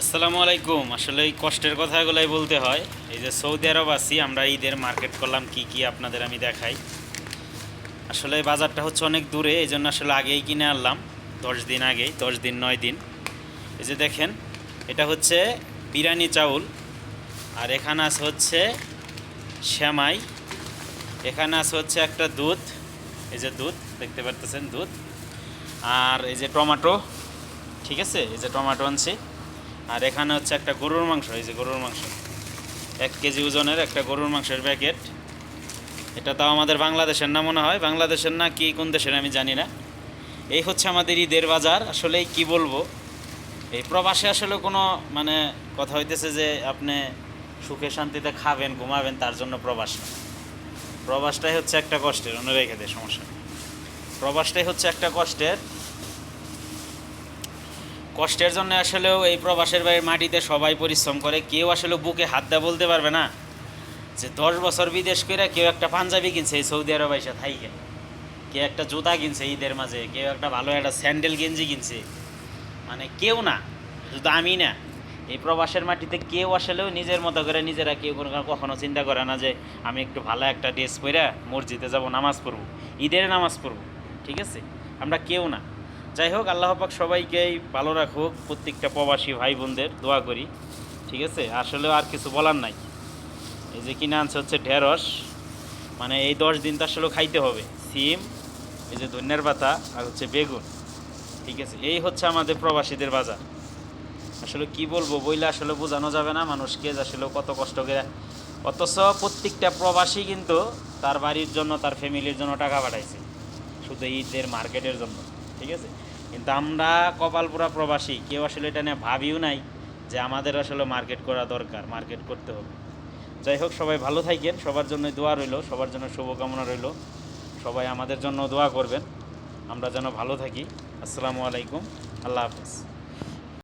আসসালামু আলাইকুম। আসলে এই কষ্টের কথাগুলোই বলতে হয়। এই যে সৌদি আরব আছি, আমরা ঈদের মার্কেট করলাম, কি কি আপনাদের আমি দেখাই। আসলে বাজারটা হচ্ছে অনেক দূরে এই জন্য আসলে আগেই কিনে আনলাম, দশ দিন আগেই, দশ দিন, নয় দিন। এই যে দেখেন, এটা হচ্ছে বিরিয়ানি চাউল, আর এখানে আছে হচ্ছে শ্যামাই এখানে আছে হচ্ছে একটা দুধ, এই যে দুধ, দেখতে পারতেছেন দুধ, আর এই যে টমাটো, ঠিক আছে? এই যে টমাটো আনছি। আর এখানে হচ্ছে একটা গরুর মাংস, এই যে গরুর মাংস। এক কেজি ওজনের একটা গরুর মাংসের প্যাকেট। এটা তাও আমাদের বাংলাদেশের না মনে হয়। বাংলাদেশের না কি, কোন দেশের আমি জানি না। এই হচ্ছে আমাদের ঈদের বাজার। আসলে কি বলব? এই প্রবাসে আসলে কোনো মানে কথা হইতেছে যে আপনি সুখে শান্তিতে খাবেন, ঘুমাবেন, তার জন্য প্রবাস না। প্রবাসটাই হচ্ছে একটা কষ্টের, অন্য রেখে দেয় সমস্যা প্রবাসটাই হচ্ছে একটা কষ্টের। কষ্টের জন্য আসলেও এই প্রবাসের বাইরের মাটিতে সবাই পরিশ্রম করে, কেউ আসলে বুকে হাত দেওয়া বলতে পারবে না যে দশ বছর বিদেশ করে কেউ একটা পাঞ্জাবি কিনছে এই সৌদি আরব এসে থাইকে। কেউ একটা জুতা কিনছে ঈদের মাঝে, কেউ একটা ভালো একটা স্যান্ডেল, গেঞ্জি কিনছে। মানে কেউ না, শুধু আমি না। এই প্রবাসের মাটিতে কেউ আসলেও নিজের মতো করে নিজেরা কেউ কোনো কখনো চিন্তা করে না যে আমি একটু ভালো একটা ড্রেস পরে মসজিদে যাব, নামাজ পড়ব, ঈদের নামাজ পড়ব, ঠিক আছে? আমরা কেউ না। যাই হোক, আল্লাহ পাক সবাইকেই ভালো রাখুক, প্রত্যেকটা প্রবাসী ভাই বোনদের দোয়া করি, ঠিক আছে? আসলে আর কিছু বলার নাই। এই যে কিনে আনছে হচ্ছে ঢেঁড়স মানে এই দশ দিন তো আসলে খাইতে হবে, সিম, এই যে ধন্যার পাতা আর হচ্ছে বেগুন, ঠিক আছে? এই হচ্ছে আমাদের প্রবাসীদের বাজার। আসলে কি বলব, বইলে আসলে বোঝানো যাবে না মানুষকে যে আসলে কত কষ্ট করে, অথচ প্রত্যেকটা প্রবাসী কিন্তু তার বাড়ির জন্য, তার ফ্যামিলির জন্য টাকা পাঠাইছে, শুধু ঈদের মার্কেটের জন্য। ঠিক আছে? কিন্তু আমরা কপালপুরা প্রবাসী, কেউ আসলে এটা নিয়ে ভাবিও নাই যে আমাদের আসলে মার্কেট করা দরকার, মার্কেট করতে হবে। যাই হোক, সবাই ভালো থাকেন, সবার জন্য দোয়া রইল, সবার জন্য শুভকামনা রইল। সবাই আমাদের জন্য দোয়া করবেন। আমরা যেন ভালো থাকি। আসসালামু আলাইকুম। আল্লাহ হাফিজ।